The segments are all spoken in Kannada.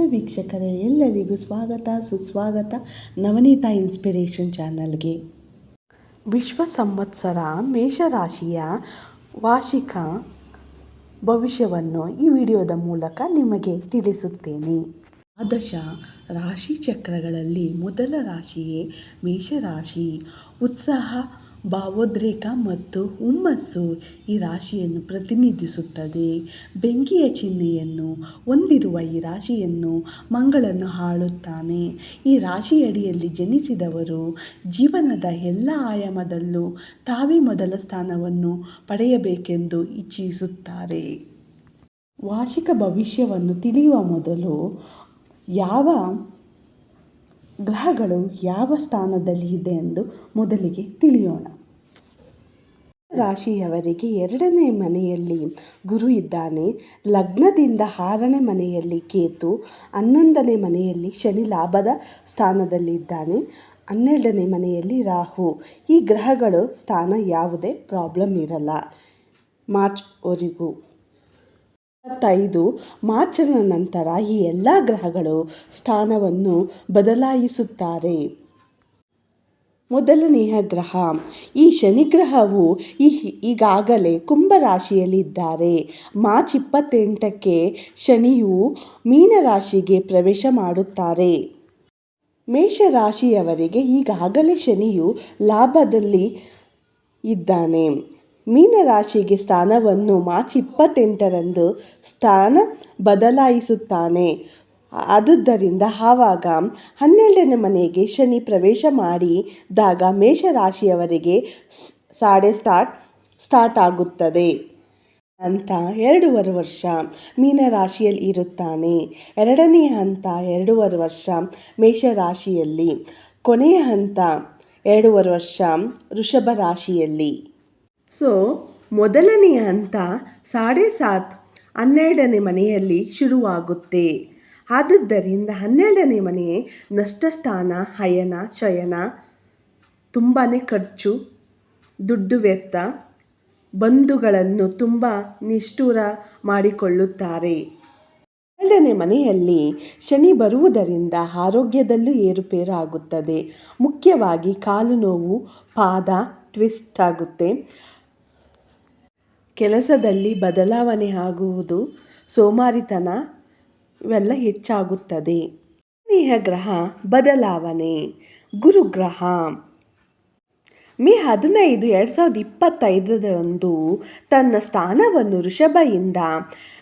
ವೀಕ್ಷಕರೇ, ಎಲ್ಲರಿಗೂ ಸ್ವಾಗತ, ಸುಸ್ವಾಗತ, ನವನೀತ ಇನ್ಸ್ಪಿರೇಷನ್ ಚಾನಲ್ಗೆ. ವಿಶ್ವ ಸಂವತ್ಸರ ಮೇಷರಾಶಿಯ ವಾರ್ಷಿಕ ಭವಿಷ್ಯವನ್ನು ಈ ವಿಡಿಯೋದ ಮೂಲಕ ನಿಮಗೆ ತಿಳಿಸುತ್ತೇನೆ. ಆದಶ ರಾಶಿ ಚಕ್ರಗಳಲ್ಲಿ ಮೊದಲ ರಾಶಿಯೇ ಮೇಷರಾಶಿ. ಉತ್ಸಾಹ ಭಾವೋದ್ರೇಕ ಮತ್ತು ಹುಮ್ಮಸ್ಸು ಈ ರಾಶಿಯನ್ನು ಪ್ರತಿನಿಧಿಸುತ್ತದೆ. ಬೆಂಕಿಯ ಚಿಹ್ನೆಯನ್ನು ಹೊಂದಿರುವ ಈ ರಾಶಿಯನ್ನು ಮಂಗಳನು ಹಾಳುತ್ತಾನೆ ಈ ರಾಶಿಯಡಿಯಲ್ಲಿ ಜನಿಸಿದವರು ಜೀವನದ ಎಲ್ಲ ಆಯಾಮದಲ್ಲೂ ತಾವೇ ಮೊದಲ ಸ್ಥಾನವನ್ನು ಪಡೆಯಬೇಕೆಂದು ಇಚ್ಛಿಸುತ್ತಾರೆ. ವಾರ್ಷಿಕ ಭವಿಷ್ಯವನ್ನು ತಿಳಿಯುವ ಮೊದಲು ಯಾವ ಗ್ರಹಗಳು ಯಾವ ಸ್ಥಾನದಲ್ಲಿ ಇದೆ ಎಂದು ಮೊದಲಿಗೆ ತಿಳಿಯೋಣ. ರಾಶಿಯವರಿಗೆ ಎರಡನೇ ಮನೆಯಲ್ಲಿ ಗುರು ಇದ್ದಾನೆ. ಲಗ್ನದಿಂದ ಆರನೇ ಮನೆಯಲ್ಲಿ ಕೇತು, ಹನ್ನೊಂದನೇ ಮನೆಯಲ್ಲಿ ಶನಿ ಲಾಭದ ಸ್ಥಾನದಲ್ಲಿದ್ದಾನೆ. ಹನ್ನೆರಡನೇ ಮನೆಯಲ್ಲಿ ರಾಹು. ಈ ಗ್ರಹಗಳು ಸ್ಥಾನ ಯಾವುದೇ ಪ್ರಾಬ್ಲಮ್ ಇರಲ್ಲ. ಮಾರ್ಚ್ವರೆಗೂ. ಇಪ್ಪತ್ತೈದು. ಮಾರ್ಚನ ನಂತರ ಈ ಎಲ್ಲ ಗ್ರಹಗಳು ಸ್ಥಾನವನ್ನು ಬದಲಾಯಿಸುತ್ತಾರೆ. ಮೊದಲನೆಯ ಗ್ರಹ ಈ ಶನಿಗ್ರಹವು ಈ ಈಗಾಗಲೇ ಕುಂಭರಾಶಿಯಲ್ಲಿದ್ದಾರೆ. ಮಾರ್ಚ್ ಇಪ್ಪತ್ತೆಂಟಕ್ಕೆ ಶನಿಯು ಮೀನರಾಶಿಗೆ ಪ್ರವೇಶ ಮಾಡುತ್ತಾರೆ. ಮೇಷರಾಶಿಯವರಿಗೆ ಈಗಾಗಲೇ ಶನಿಯು ಲಾಭದಲ್ಲಿ ಇದ್ದಾನೆ. ಮೀನರಾಶಿಗೆ ಸ್ಥಾನವನ್ನು ಮಾರ್ಚ್ ಇಪ್ಪತ್ತೆಂಟರಂದು ಸ್ಥಾನ ಬದಲಾಯಿಸುತ್ತಾನೆ. ಆದುದರಿಂದ ಆವಾಗ ಹನ್ನೆರಡನೇ ಮನೆಗೆ ಶನಿ ಪ್ರವೇಶ ಮಾಡಿದಾಗ ಮೇಷರಾಶಿಯವರಿಗೆ ಸಾಡೆ ಸ್ಟಾರ್ಟ್ ಸ್ಟಾರ್ಟ್ ಆಗುತ್ತದೆ. ಅಂತ ಎರಡೂವರೆ ವರ್ಷ ಮೀನರಾಶಿಯಲ್ಲಿ ಇರುತ್ತಾನೆ. ಎರಡನೇ ಹಂತ ಎರಡೂವರೆ ವರ್ಷ ಮೇಷರಾಶಿಯಲ್ಲಿ. ಕೊನೆಯ ಹಂತ ಎರಡೂವರೆ ವರ್ಷ ಋಷಭ ರಾಶಿಯಲ್ಲಿ ಸೊ, ಮೊದಲನೆಯ ಹಂತ ಸಾಡೆ ಸಾತ್ ಹನ್ನೆರಡನೇ ಮನೆಯಲ್ಲಿ ಶುರುವಾಗುತ್ತೆ. ಆದುದರಿಂದ ಹನ್ನೆರಡನೇ ಮನೆ ನಷ್ಟಸ್ಥಾನ, ಹಯನ, ಶಯನ ತುಂಬಾ ಖರ್ಚು, ದುಡ್ಡು ವ್ಯರ್ಥ, ಬಂಧುಗಳನ್ನು ತುಂಬ ನಿಷ್ಠುರ ಮಾಡಿಕೊಳ್ಳುತ್ತಾರೆ. ಎರಡನೇ ಮನೆಯಲ್ಲಿ ಶನಿ ಬರುವುದರಿಂದ ಆರೋಗ್ಯದಲ್ಲೂ ಏರುಪೇರು ಆಗುತ್ತದೆ ಮುಖ್ಯವಾಗಿ ಕಾಲು ನೋವು, ಪಾದ ಟ್ವಿಸ್ಟ್ ಆಗುತ್ತೆ. ಕೆಲಸದಲ್ಲಿ ಬದಲಾವಣೆ ಆಗುವುದು ಸೋಮಾರಿತನ ಇವೆಲ್ಲ ಹೆಚ್ಚಾಗುತ್ತದೆ. ಸ್ನೇಹ ಗ್ರಹ ಬದಲಾವಣೆ. ಗುರುಗ್ರಹ. ಮೇ ಹದಿನೈದು, ಎರಡು ಸಾವಿರದ ಇಪ್ಪತ್ತೈದರಂದು ತನ್ನ ಸ್ಥಾನವನ್ನು ಋಷಭೆಯಿಂದ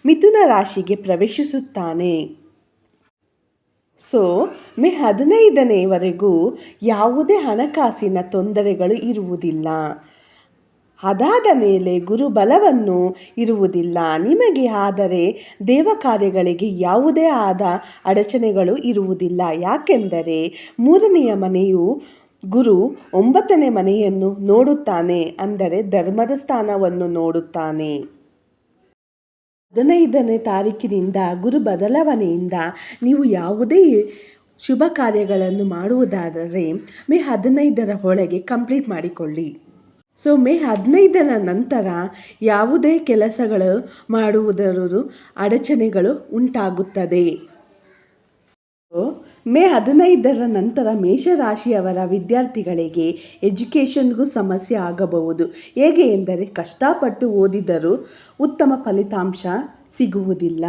ಮಿಥುನ ರಾಶಿಗೆ ಪ್ರವೇಶಿಸುತ್ತಾನೆ. ಸೊ ಮೇ ಹದಿನೈದನೇವರೆಗೂ ಯಾವುದೇ ಹಣಕಾಸಿನ ತೊಂದರೆಗಳು ಇರುವುದಿಲ್ಲ. ಅದಾದ ಮೇಲೆ ಗುರುಬಲವನ್ನು ಇರುವುದಿಲ್ಲ. ನಿಮಗೆ ಆದರೆ ದೇವ ಕಾರ್ಯಗಳಿಗೆ ಯಾವುದೇ ಆದ ಅಡಚಣೆಗಳು ಇರುವುದಿಲ್ಲ. ಯಾಕೆಂದರೆ ಮೂರನೆಯ ಮನೆಯು ಗುರು ಒಂಬತ್ತನೇ ಮನೆಯನ್ನು ನೋಡುತ್ತಾನೆ ಅಂದರೆ ಧರ್ಮದ ಸ್ಥಾನವನ್ನು ನೋಡುತ್ತಾನೆ. ಹದಿನೈದನೇ ತಾರೀಕಿನಿಂದ ಗುರು ಬದಲಾವಣೆಯಿಂದ ನೀವು ಯಾವುದೇ ಶುಭ ಕಾರ್ಯಗಳನ್ನು ಮಾಡುವುದಾದರೆ ಮೇ ಹದಿನೈದರ ಒಳಗೆ ಕಂಪ್ಲೀಟ್ ಮಾಡಿಕೊಳ್ಳಿ. ಸೊ ಮೇ ಹದಿನೈದರ ನಂತರ ಯಾವುದೇ ಕೆಲಸಗಳು ಮಾಡುವುದರ ಅಡಚಣೆಗಳು ಉಂಟಾಗುತ್ತದೆ. ಮೇ ಹದಿನೈದರ ನಂತರ ಮೇಷರಾಶಿಯವರ ವಿದ್ಯಾರ್ಥಿಗಳಿಗೆ ಎಜುಕೇಷನ್ಗೂ ಸಮಸ್ಯೆ ಆಗಬಹುದು. ಹೇಗೆ ಎಂದರೆ ಕಷ್ಟಪಟ್ಟು ಓದಿದರೂ ಉತ್ತಮ ಫಲಿತಾಂಶ ಸಿಗುವುದಿಲ್ಲ.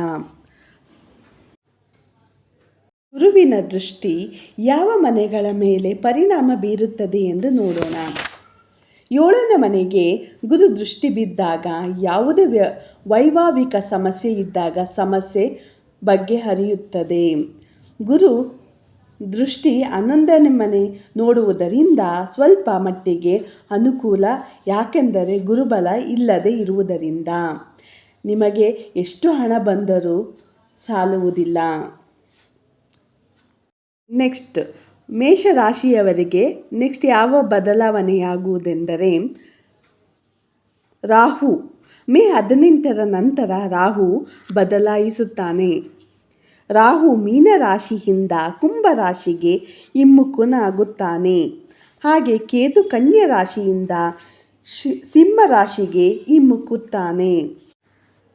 ಗುರುವಿನ ದೃಷ್ಟಿ ಯಾವ ಮನೆಗಳ ಮೇಲೆ ಪರಿಣಾಮ ಬೀರುತ್ತದೆ ಎಂದು ನೋಡೋಣ. ಏಳನೇ ಮನೆಗೆ ಗುರು ದೃಷ್ಟಿ ಬಿದ್ದಾಗ, ಯಾವುದೇ ವ್ಯ, ವೈವಾಹಿಕ ಸಮಸ್ಯೆ ಇದ್ದಾಗ ಸಮಸ್ಯೆ ಬಗೆಹರಿಯುತ್ತದೆ ಗುರು ದೃಷ್ಟಿ ಹನ್ನೊಂದನೇ ಮನೆ ನೋಡುವುದರಿಂದ ಸ್ವಲ್ಪ ಮಟ್ಟಿಗೆ ಅನುಕೂಲ, ಯಾಕೆಂದರೆ ಗುರುಬಲ ಇಲ್ಲದೆ ಇರುವುದರಿಂದ. ನಿಮಗೆ ಎಷ್ಟು ಹಣ ಬಂದರೂ ಸಾಲುವುದಿಲ್ಲ. ನೆಕ್ಸ್ಟ್ ಮೇಷರಾಶಿಯವರಿಗೆ ನೆಕ್ಸ್ಟ್ ಯಾವ ಬದಲಾವಣೆಯಾಗುವುದೆಂದರೆ, ರಾಹು. ಮೇ ಹದಿನೆಂಟರ ನಂತರ ರಾಹು ಬದಲಾಯಿಸುತ್ತಾನೆ. ರಾಹು ಮೀನರಾಶಿಯಿಂದ ಕುಂಭರಾಶಿಗೆ ಹಿಮ್ಮುಖನಾಗುತ್ತಾನೆ. ಹಾಗೆ ಕೇತು ಕನ್ಯಾ ರಾಶಿಯಿಂದ ಶಿ ಸಿಂಹ ರಾಶಿಗೆ ಹಿಮ್ಮುಖುತ್ತಾನೆ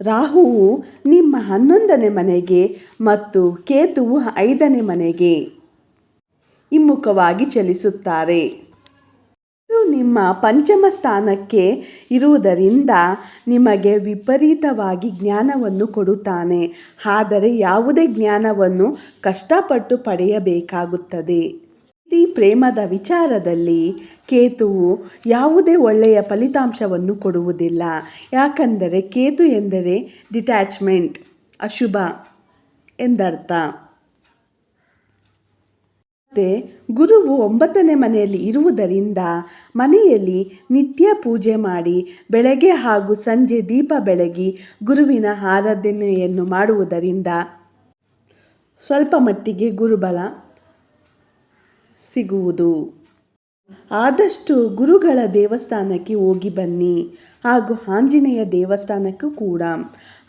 ರಾಹುವು ನಿಮ್ಮ ಹನ್ನೊಂದನೇ ಮನೆಗೆ ಮತ್ತು ಕೇತುವು ಐದನೇ ಮನೆಗೆ. ಹಿಮ್ಮುಖವಾಗಿ ಚಲಿಸುತ್ತಾರೆ. ಇದು ನಿಮ್ಮ ಪಂಚಮ ಸ್ಥಾನಕ್ಕೆ ಇರುವುದರಿಂದ ನಿಮಗೆ ವಿಪರೀತವಾಗಿ ಜ್ಞಾನವನ್ನು ಕೊಡುತ್ತಾನೆ. ಆದರೆ ಯಾವುದೇ ಜ್ಞಾನವನ್ನು ಕಷ್ಟಪಟ್ಟು ಪಡೆಯಬೇಕಾಗುತ್ತದೆ. ಈ ಪ್ರೇಮದ ವಿಚಾರದಲ್ಲಿ ಕೇತುವು ಯಾವುದೇ ಒಳ್ಳೆಯ ಫಲಿತಾಂಶವನ್ನು ಕೊಡುವುದಿಲ್ಲ. ಯಾಕಂದರೆ ಕೇತು ಎಂದರೆ ಡಿಟ್ಯಾಚ್ಮೆಂಟ್ ಅಶುಭ ಎಂದರ್ಥ. ಮತ್ತು ಗುರುವು ಒಂಬತ್ತನೇ ಮನೆಯಲ್ಲಿ ಇರುವುದರಿಂದ ಮನೆಯಲ್ಲಿ ನಿತ್ಯ ಪೂಜೆ ಮಾಡಿ ಬೆಳಗ್ಗೆ ಹಾಗೂ ಸಂಜೆ ದೀಪ ಬೆಳಗಿ ಗುರುವಿನ ಆರಾಧನೆಯನ್ನು ಮಾಡುವುದರಿಂದ ಸ್ವಲ್ಪ ಮಟ್ಟಿಗೆ ಗುರುಬಲ ಸಿಗುವುದು. ಆದಷ್ಟು ಗುರುಗಳ ದೇವಸ್ಥಾನಕ್ಕೆ ಹೋಗಿ ಬನ್ನಿ ಹಾಗೂ ಆಂಜನೇಯ ದೇವಸ್ಥಾನಕ್ಕೂ ಕೂಡ.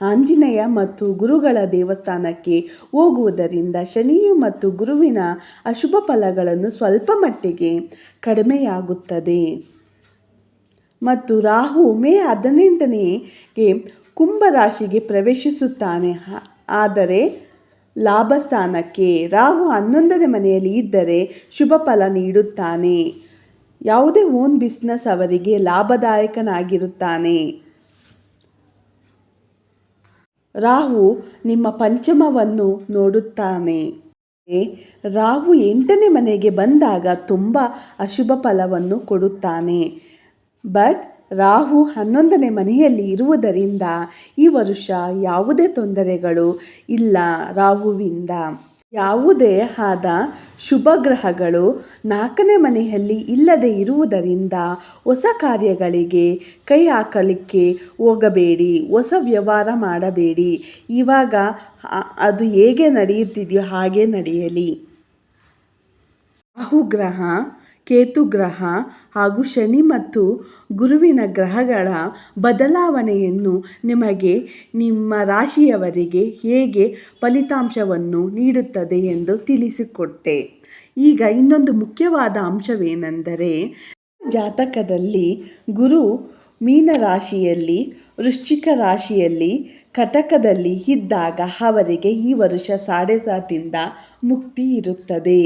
ಆಂಜನೇಯ ಮತ್ತು ಗುರುಗಳ ದೇವಸ್ಥಾನಕ್ಕೆ ಹೋಗುವುದರಿಂದ ಶನಿಯು ಮತ್ತು ಗುರುವಿನ ಅಶುಭ ಫಲಗಳನ್ನು ಸ್ವಲ್ಪ ಮಟ್ಟಿಗೆ ಕಡಿಮೆಯಾಗುತ್ತದೆ. ಮತ್ತು ರಾಹು ಮೇ ಹದಿನೆಂಟನೇಗೆ ಕುಂಭರಾಶಿಗೆ ಪ್ರವೇಶಿಸುತ್ತಾನೆ. ಆದರೆ ಲಾಭಸ್ಥಾನಕ್ಕೆ ರಾಹು ಹನ್ನೊಂದನೇ ಮನೆಯಲ್ಲಿ ಇದ್ದರೆ ಶುಭ ಫಲ ನೀಡುತ್ತಾನೆ. ಯಾವುದೇ ಓನ್ ಬಿಸ್ನೆಸ್ ಅವರಿಗೆ ಲಾಭದಾಯಕನಾಗಿರುತ್ತಾನೆ. ರಾಹು ನಿಮ್ಮ ಪಂಚಮವನ್ನು ನೋಡುತ್ತಾನೆ. ರಾಹು ಎಂಟನೇ ಮನೆಗೆ ಬಂದಾಗ ತುಂಬ ಅಶುಭ ಫಲವನ್ನು ಕೊಡುತ್ತಾನೆ. ಬಟ್ ರಾಹು ಹನ್ನೊಂದನೇ ಮನೆಯಲ್ಲಿ ಇರುವುದರಿಂದ ಈ ವರ್ಷ ಯಾವುದೇ ತೊಂದರೆಗಳು ಇಲ್ಲ ರಾಹುವಿಂದ. ಯಾವುದೇ ಆದ ಶುಭ ಗ್ರಹಗಳು ನಾಲ್ಕನೇ ಮನೆಯಲ್ಲಿ ಇಲ್ಲದೆ ಇರುವುದರಿಂದ ಹೊಸ ಕಾರ್ಯಗಳಿಗೆ ಕೈ ಹಾಕಲಿಕ್ಕೆ ಹೋಗಬೇಡಿ, ಹೊಸ ವ್ಯವಹಾರ ಮಾಡಬೇಡಿ. ಇವಾಗ ಅದು ಹೇಗೆ ನಡೆಯುತ್ತಿದೆಯೋ ಹಾಗೆ ನಡೆಯಲಿ. ರಾಹು ಕೇತು ಗ್ರಹ ಹಾಗೂ ಶನಿ ಮತ್ತು ಗುರುವಿನ ಗ್ರಹಗಳ ಬದಲಾವಣೆಯನ್ನು ನಿಮಗೆ ನಿಮ್ಮ ರಾಶಿಯವರಿಗೆ ಹೇಗೆ ಫಲಿತಾಂಶವನ್ನು ನೀಡುತ್ತದೆ ಎಂದು ತಿಳಿಸಿಕೊಟ್ಟೆ. ಈಗ ಇನ್ನೊಂದು ಮುಖ್ಯವಾದ ಅಂಶವೇನೆಂದರೆ, ಜಾತಕದಲ್ಲಿ ಗುರು ಮೀನ ರಾಶಿಯಲ್ಲಿ, ವೃಶ್ಚಿಕ ರಾಶಿಯಲ್ಲಿ, ಕಟಕದಲ್ಲಿ ಇದ್ದಾಗ ಅವರಿಗೆ ಈ ವರ್ಷ ಸಾಡೆ ಸಾತಿಂದ ಮುಕ್ತಿ ಇರುತ್ತದೆ.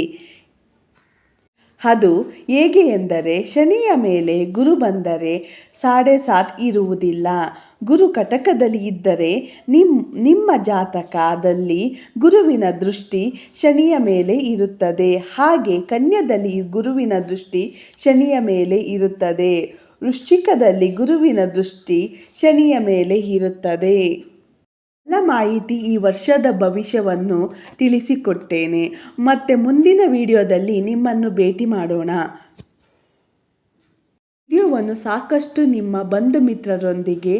ಅದು ಹೇಗೆ ಎಂದರೆ ಶನಿಯ ಮೇಲೆ ಗುರು ಬಂದರೆ ಸಾಡೆ ಸಾತ್ ಇರುವುದಿಲ್ಲ. ಗುರು ಕಟಕದಲ್ಲಿ ಇದ್ದರೆ ನಿಮ್ಮ ನಿಮ್ಮ ಜಾತಕದಲ್ಲಿ ಗುರುವಿನ ದೃಷ್ಟಿ ಶನಿಯ ಮೇಲೆ ಇರುತ್ತದೆ. ಹಾಗೆ ಕನ್ಯದಲ್ಲಿ ಗುರುವಿನ ದೃಷ್ಟಿ ಶನಿಯ ಮೇಲೆ ಇರುತ್ತದೆ. ವೃಶ್ಚಿಕದಲ್ಲಿ ಗುರುವಿನ ದೃಷ್ಟಿ ಶನಿಯ ಮೇಲೆ ಇರುತ್ತದೆ. ಎಲ್ಲ ಮಾಹಿತಿ ಈ ವರ್ಷದ ಭವಿಷ್ಯವನ್ನು ತಿಳಿಸಿಕೊಡ್ತೇನೆ. ಮತ್ತೆ ಮುಂದಿನ ವಿಡಿಯೋದಲ್ಲಿ ನಿಮ್ಮನ್ನು ಭೇಟಿ ಮಾಡೋಣ. ವಿಡಿಯೋವನ್ನು ಸಾಕಷ್ಟು ನಿಮ್ಮ ಬಂಧು ಮಿತ್ರರೊಂದಿಗೆ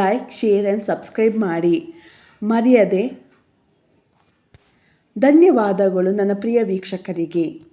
ಲೈಕ್, ಶೇರ್ ಆ್ಯಂಡ್ ಸಬ್ಸ್ಕ್ರೈಬ್ ಮಾಡಿ. ಮರೆಯದೆ ಧನ್ಯವಾದಗಳು ನನ್ನ ಪ್ರಿಯ ವೀಕ್ಷಕರಿಗೆ.